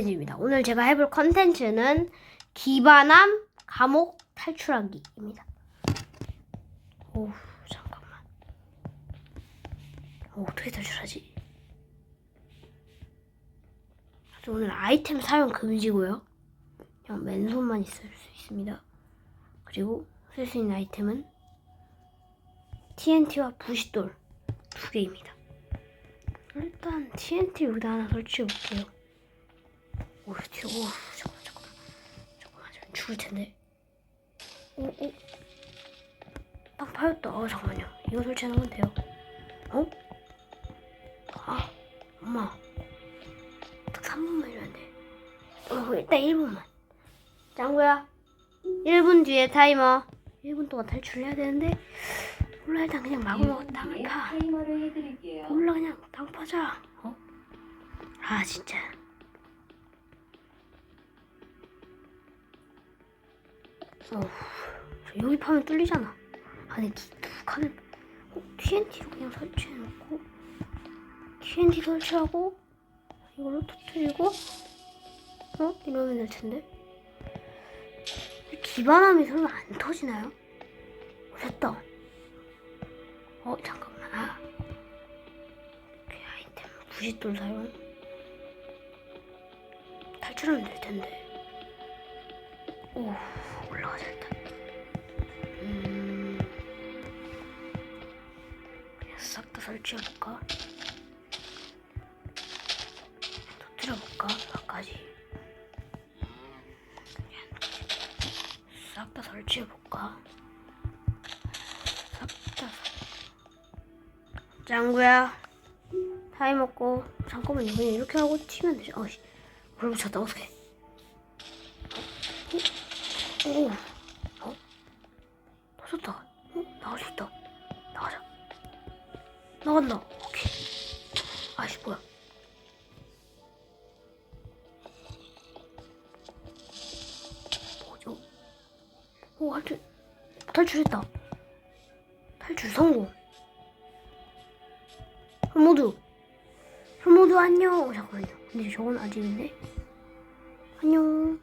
입니다. 오늘 제가 해볼 컨텐츠는 기반함 감옥 탈출하기입니다. 오 잠깐만. 어, 어떻게 탈출하지? 오늘 아이템 사용 금지고요. 그냥 맨손만 있을 수 있습니다. 그리고 쓸 수 있는 아이템은 TNT와 부싯돌 두 개입니다. 일단 TNT 여기다 하나 설치해 볼게요. 오, 뒤, 오, 잠깐만, 잠깐만, 잠깐만, 좀 죽을 텐데. 오, 오, 딱 파였다. 어, 잠깐만요. 이거 설치하는 건 돼요. 어? 아, 엄마, 딱 3분만 줘야 돼. 어, 일단 1분만. 짱구야, 1분 뒤에 타이머. 1분 동안 탈출을 해야 되는데 몰라 일단 그냥 마구마구 땅을 파. 몰라 그냥 땅 파자. 어? 아 진짜. 어, 여기 파면 뚫리잖아. 안에 두 칸을 어, TNT로 그냥 설치해놓고 TNT 설치하고 이걸로 터뜨리고 어 이러면 될 텐데. 기반함이 설마 안 터지나요? 어, 됐다. 어 잠깐만. 아. 그 아이템 부싯돌 사용 탈출하면 될 텐데. 오 일단. 음 그냥 싹 다 설치해 볼까? 터뜨려 볼까? 아까지. 싹 다 설치해 볼까? 싹 다. 짱구야. 타이 먹고 잠깐만요 그냥 이렇게 하고 튀면 되죠 어이 불 붙였다 어떡해 어? 오 어? 터졌다. 어? 나갈 수 있다. 나가자. 나간다. 오케이. 아씨 뭐야. 뭐죠? 오 탈출 탈출했다. 탈출 성공 현모두. 현모두 안녕. 잠깐만요 근데 저건 아직인데 안녕